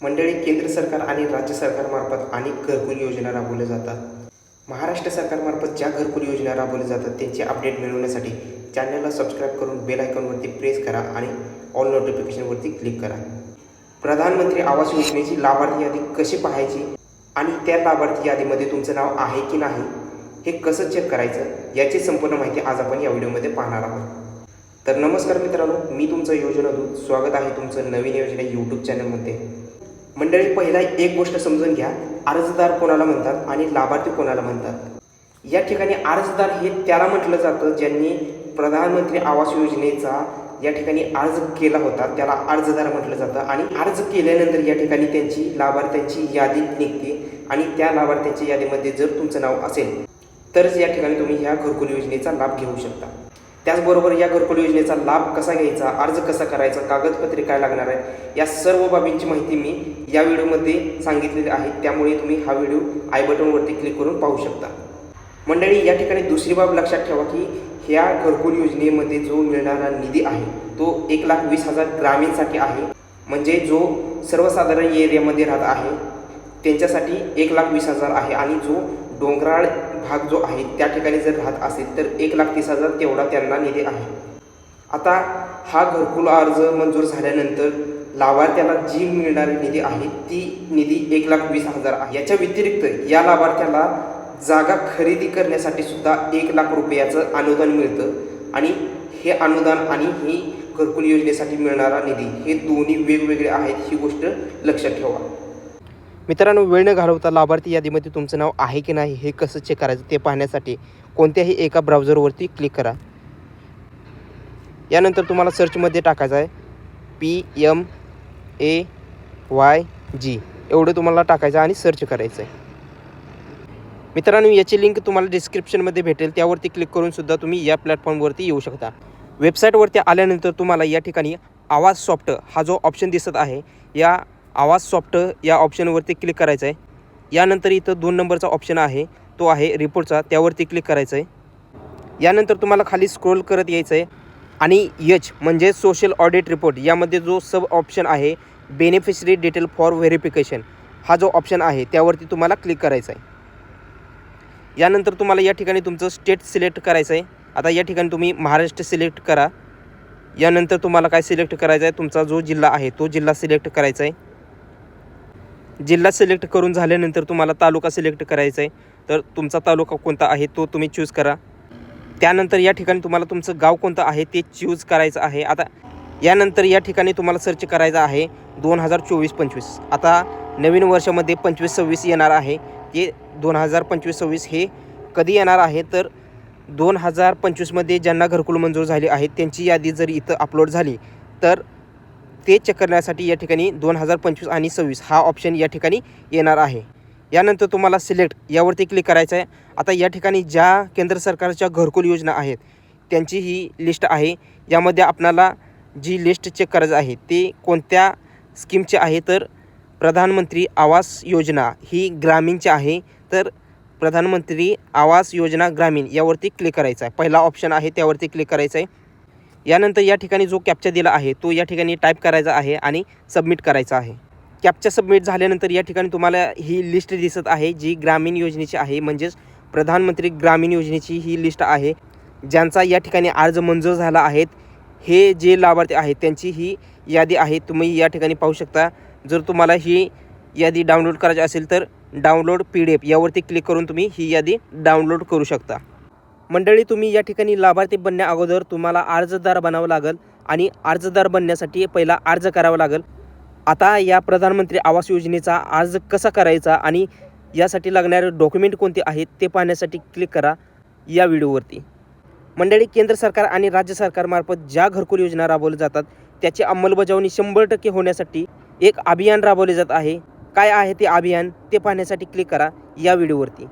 मंडळी केंद्र सरकार आणि राज्य सरकारमार्फत अनेक घरकुल योजना राबवल्या जातात. महाराष्ट्र सरकारमार्फत ज्या घरकुल योजना राबवल्या जातात त्यांचे अपडेट मिळवण्यासाठी चॅनलला सबस्क्राईब करून बेल आयकॉनवरती प्रेस करा आणि ऑल नोटिफिकेशनवरती क्लिक करा. प्रधानमंत्री आवास योजनेची लाभार्थी यादी कशी पाहायची आणि त्या लाभार्थी यादीमध्ये तुमचं नाव आहे की नाही हे कसं चेक करायचं याची संपूर्ण माहिती आज आपण या व्हिडिओमध्ये पाहणार आहोत. तर नमस्कार मित्रांनो मी तुमचं योजना दूत स्वागत आहे तुमचं नवीन योजना यूट्यूब चॅनलमध्ये मंडळी पहिला एक गोष्ट समजून घ्या. अर्जदार कोणाला म्हणतात आणि लाभार्थी कोणाला म्हणतात? या ठिकाणी अर्जदार हे त्याला म्हटलं जातं ज्यांनी प्रधानमंत्री आवास योजनेचा या ठिकाणी अर्ज केला होता. त्याला अर्जदार म्हटलं जातं आणि अर्ज केल्यानंतर या ठिकाणी त्यांची लाभार्थ्यांची यादी निघते आणि त्या लाभार्थ्यांच्या यादीमध्ये जर तुमचं नाव असेल तरच या ठिकाणी तुम्ही ह्या घरकुल योजनेचा लाभ घेऊ शकता. त्याचबरोबर या घरकुल योजनेचा लाभ कसा घ्यायचा अर्ज कसा करायचा कागदपत्रे काय लागणार आहे या सर्व बाबींची माहिती मी या व्हिडिओमध्ये सांगितलेली आहे. त्यामुळे तुम्ही हा व्हिडिओ आय बटनवरती क्लिक करून पाहू शकता. मंडळी या ठिकाणी दुसरी बाब लक्षात ठेवा की ह्या घरकुल योजनेमध्ये जो मिळणारा निधी आहे तो एक लाख वीस हजार ग्रामीणसाठी आहे. म्हणजे जो सर्वसाधारण एरियामध्ये राहत आहे त्यांच्यासाठी एक लाख वीस हजार आहे. आणि जो डोंगराळ भाग जो आहे त्या ठिकाणी जर राहत असेल तर एक लाख तीस हजार तेवढा त्यांना निधी आहे. आता हा घरकुल अर्ज मंजूर झाल्यानंतर लाभार्थ्याला जी मिळणारी निधी आहे ती निधी एक लाख वीस हजार आहे. याच्या व्यतिरिक्त या लाभार्थ्याला जागा खरेदी करण्यासाठी सुद्धा एक लाख रुपयाचं अनुदान मिळतं आणि हे अनुदान आणि ही घरकुल योजनेसाठी मिळणारा निधी हे दोन्ही वेगवेगळे आहेत ही गोष्ट लक्षात ठेवा. मित्रांनो वेळ न घालवता लाभार्थी यादीमध्ये तुमचं नाव आहे की नाही हे कसं चेक करायचं ते पाहण्यासाठी कोणत्याही एका ब्राउझरवरती क्लिक करा. यानंतर तुम्हाला सर्चमध्ये टाकायचं आहे. P M A Y G एवढं तुम्हाला टाकायचं आहे आणि सर्च करायचं आहे. मित्रांनो याची लिंक तुम्हाला डिस्क्रिप्शनमध्ये भेटेल. त्यावरती क्लिक करूनसुद्धा तुम्ही या प्लॅटफॉर्मवरती येऊ शकता. वेबसाईटवरती आल्यानंतर तुम्हाला या ठिकाणी आवाज सॉफ्ट हा जो ऑप्शन दिसत आहे या आवाज सॉफ्ट या ऑप्शनवरती क्लिक करायचं आहे. यानंतर इथं दोन नंबरचा ऑप्शन आहे. तो आहे रिपोर्टचा. त्यावरती क्लिक करायचं आहे. यानंतर तुम्हाला खाली स्क्रोल करत यायचं आहे. आणि यच म्हणजे सोशल ऑडिट रिपोर्ट. यामध्ये जो सब ऑप्शन आहे बेनिफिशरी डिटेल फॉर व्हेरिफिकेशन हा जो ऑप्शन आहे त्यावरती तुम्हाला क्लिक करायचा आहे. यानंतर तुम्हाला या ठिकाणी तुमचं स्टेट सिलेक्ट करायचं आहे. आता या ठिकाणी तुम्ही महाराष्ट्र सिलेक्ट करा. यानंतर तुम्हाला काय सिलेक्ट करायचं आहे? तुमचा जो जिल्हा आहे तो जिल्हा सिलेक्ट करायचा आहे. जिल्हा सिलेक्ट करून झाल्यानंतर तुम्हाला तालुका सिलेक्ट करायचा आहे तर तुमचा तालुका कोणता आहे तो तुम्ही चूज करा. त्यानंतर या ठिकाणी तुम्हाला तुमचं गाव कोणतं आहे ते चूज करायचं आहे. आता यानंतर या ठिकाणी तुम्हाला सर्च करायचं आहे दोन हजार चोवीस पंचवीस. आता नवीन वर्षामध्ये पंचवीस सव्वीस येणार आहे. ते दोन हजार पंचवीस सव्वीस हे कधी येणार आहे? तर दोन हजार पंचवीसमध्ये ज्यांना घरकुल मंजूर झाली आहे त्यांची यादी जर इथं अपलोड झाली तर ते चेक करण्यासाठी या ठिकाणी दोन हजार पंचवीस आणि सव्वीस हा ऑप्शन या ठिकाणी येणार आहे. यानंतर तुम्हाला सिलेक्ट यावरती क्लिक करायचं आहे. आता या ठिकाणी ज्या केंद्र सरकारच्या घरकुल योजना आहेत त्यांची ही लिस्ट आहे. यामध्ये आपणाला जी लिस्ट चेक करायचं आहे ते कोणत्या स्कीमचे आहे? तर प्रधानमंत्री आवास योजना ही ग्रामीणची आहे. तर प्रधानमंत्री आवास योजना ग्रामीण यावरती क्लिक करायचं आहे. पहिला ऑप्शन आहे त्यावरती क्लिक करायचं आहे. यानंतर या ठिकाणी जो कॅप्चा दिला आहे तो या ठिकाणी टाईप करायचा आहे आणि सबमिट करायचा आहे. कॅप्चा सबमिट झाल्यानंतर या ठिकाणी तुम्हाला ही लिस्ट दिसत आहे जी ग्रामीण योजनेची आहे. म्हणजेच प्रधानमंत्री ग्रामीण योजनेची ही लिस्ट आहे ज्यांचा या ठिकाणी अर्ज मंजूर झाला आहेत हे जे लाभार्थी आहेत त्यांची ही यादी आहे. तुम्ही या ठिकाणी पाहू शकता. जर तुम्हाला ही यादी डाउनलोड करायची असेल तर डाउनलोड पी डी एफ यावरती क्लिक करून तुम्ही ही यादी डाउनलोड करू शकता. मंडळी तुम्ही या ठिकाणी लाभार्थी बनण्या अगोदर तुम्हाला अर्जदार बनावं लागेल आणि अर्जदार बनण्यासाठी पहिला अर्ज करावा लागेल. आता या प्रधानमंत्री आवास योजनेचा अर्ज कसा करायचा आणि यासाठी लागणारे डॉक्युमेंट कोणते आहेत ते पाहण्यासाठी क्लिक करा या व्हिडिओवरती. मंडळी केंद्र सरकार आणि राज्य सरकारमार्फत ज्या घरकुल योजना राबवल्या जातात त्याची अंमलबजावणी शंभर टक्के होण्यासाठी एक अभियान राबवले जात आहे. काय आहे ते अभियान ते पाहण्यासाठी क्लिक करा या व्हिडिओवरती.